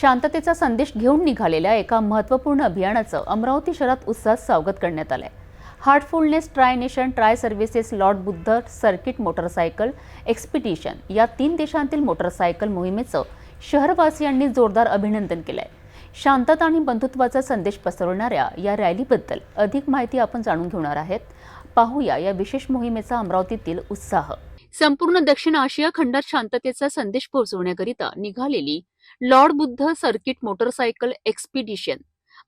शांततेचा संदेश घेऊन निघालेल्या एका महत्त्वपूर्ण अभियानाचं अमरावती शहरात उत्साहात स्वागत करण्यात आलंय. Heartfulness tri nation tri services lord Buddha circuit motorcycle expedition या तीन देशांतील मोटरसायकल मोहिमेचं शहरवासियांनी जोरदार अभिनंदन केलंय. शांतता आणि बंधुत्वाचा संदेश पसरवणाऱ्या या रॅलीबद्दल अधिक माहिती आपण जाणून घेणार आहेत. पाहूया या विशेष मोहिमेचा अमरावतीतील उत्साह. संपूर्ण दक्षिण आशिया खंडात शांततेचा संदेश पोहोचवण्याकरिता निघालेली lord Buddha circuit motorcycle expedition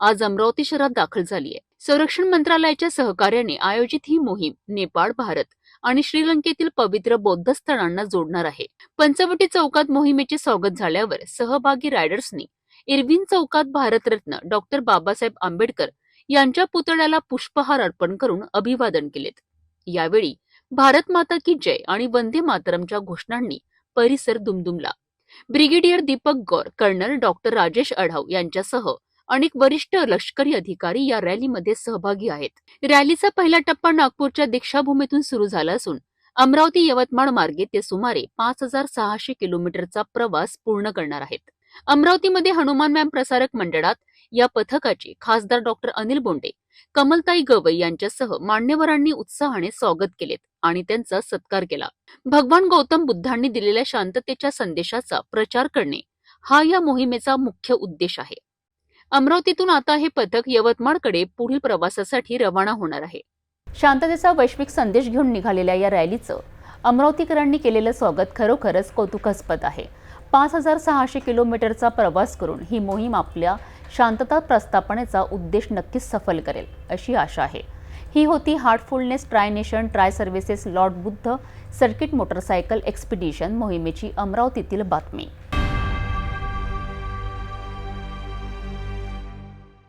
आज अमरावती शहरात दाखल झाली आहे संरक्षण मंत्रालयाच्या सहकार्याने आयोजित ही मोहीम नेपाळ भारत आणि श्रीलंकेतील पवित्र बौद्ध स्थळांना जोडणार आहे. पंचवटी चौकात मोहिमेचे स्वागत झाल्यावर सहभागी रायडर्सनी इरविन चौकात भारतरत्न डॉक्टर बाबासाहेब आंबेडकर यांच्या पुतळ्याला पुष्पहार अर्पण करून अभिवादन केलेत. यावेळी भारत माता की जय आणि वंदे मातरमच्या घोषणांनी परिसर दुमदुमला. Brigadier Deepak Gaur colonel doctor Rajesh Adhav यांच्यासह अनेक वरिष्ठ लष्करी अधिकारी या रॅलीमध्ये सहभागी आहेत. रॅलीचा पहिला टप्पा नागपूरच्या दीक्षाभूमीतून सुरू झाला असून अमरावती यवतमाळ मार्गे ते सुमारे पाच हजार सहाशे किलोमीटरचा प्रवास पूर्ण करणार आहेत. अमरावतीमध्ये हनुमान व्यायाम प्रसारक मंडळात या पथकाचे खासदार डॉक्टर अनिल बोंडे कमलताई गवई यांच्यासह मान्यवरांनी उत्साहाने स्वागत केलेत आणि त्यांचा सत्कार केला. भगवान गौतम बुद्धांनी दिलेल्या शांततेच्या संदेशाचा प्रचार करणे हा या मोहिमेचा मुख्य उद्देश आहे. अमरावतीतून आता हे पथक यवतमाळकडे पुढील प्रवासासाठी रवाना होणार आहे. शांततेचा वैश्विक संदेश घेऊन निघालेल्या या रॅलीचं अमरावतीकरांनी केलेलं स्वागत खरोखरच कौतुकास्पद आहे. पाच हजार सहाशे किलोमीटरचा प्रवास करून ही मोहीम आपल्या शांतता प्रस्थापनेचा उद्देश नक्कीच सफल करेल अशी आशा आहे. ही होती heartfulness tri nation tri services lord Buddha circuit motorcycle expedition मोहिमेची अमरावतीतील बातमी.